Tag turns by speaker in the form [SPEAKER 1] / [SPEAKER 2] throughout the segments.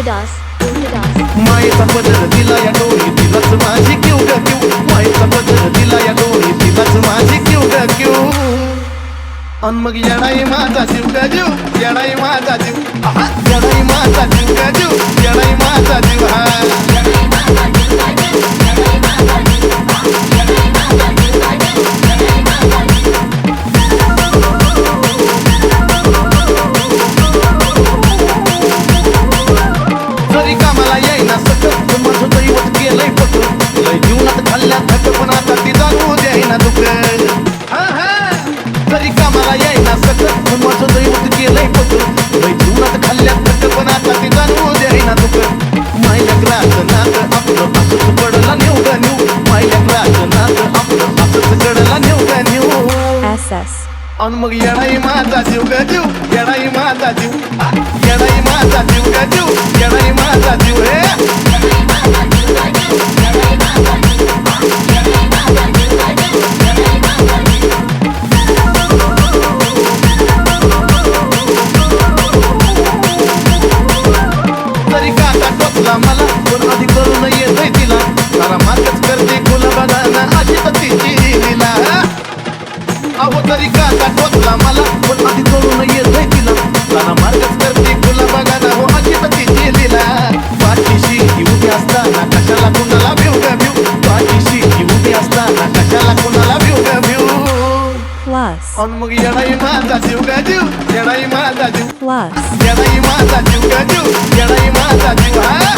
[SPEAKER 1] रोहिदास
[SPEAKER 2] मायेचा पदर दिला या डोळी तिलाच माझी क्यू क्यू. मायेचा पदर दिला या डोळी तिलाच माझी क्यू क्यू. अन मग येणाई माझा जीव ग जीव येणाई माझा जीव.
[SPEAKER 3] SS.
[SPEAKER 2] अन मग येणाई माझा जीव ग जीव येणाई माझा जीव आ, येणाई माझा जीव ग जीव येणाई माझा जीव हे तरी का टोचला मला पण आधी करून येतोय तिला सारा मार्गच अहो तरी काटा टोचला मला पण आधी करून येतोय तिला सारा मार्गच करते गुलाबाना हो अशी तर तिची लीला पाठीशी ही उभी असताना कशाला कुणाला भिव ग भिव पाठीशी ही उभी असताना कशाला कुणाला भिव ग भिव
[SPEAKER 3] Plus.
[SPEAKER 2] अन मग येणाई माझा जीव ग जीव येणाई माझा जीव
[SPEAKER 3] Plus.
[SPEAKER 2] येणाई माझा जीव ग जीव येणाई माझा जीव हा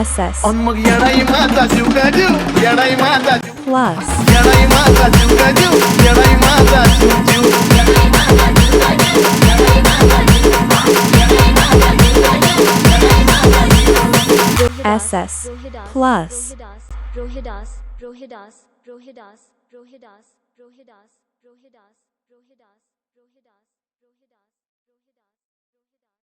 [SPEAKER 3] SS. Plus. SS. Plus.
[SPEAKER 1] Rohidas, Rohidas, Rohidas, Rohidas, Rohidas, Rohidas, Rohidas, Rohidas,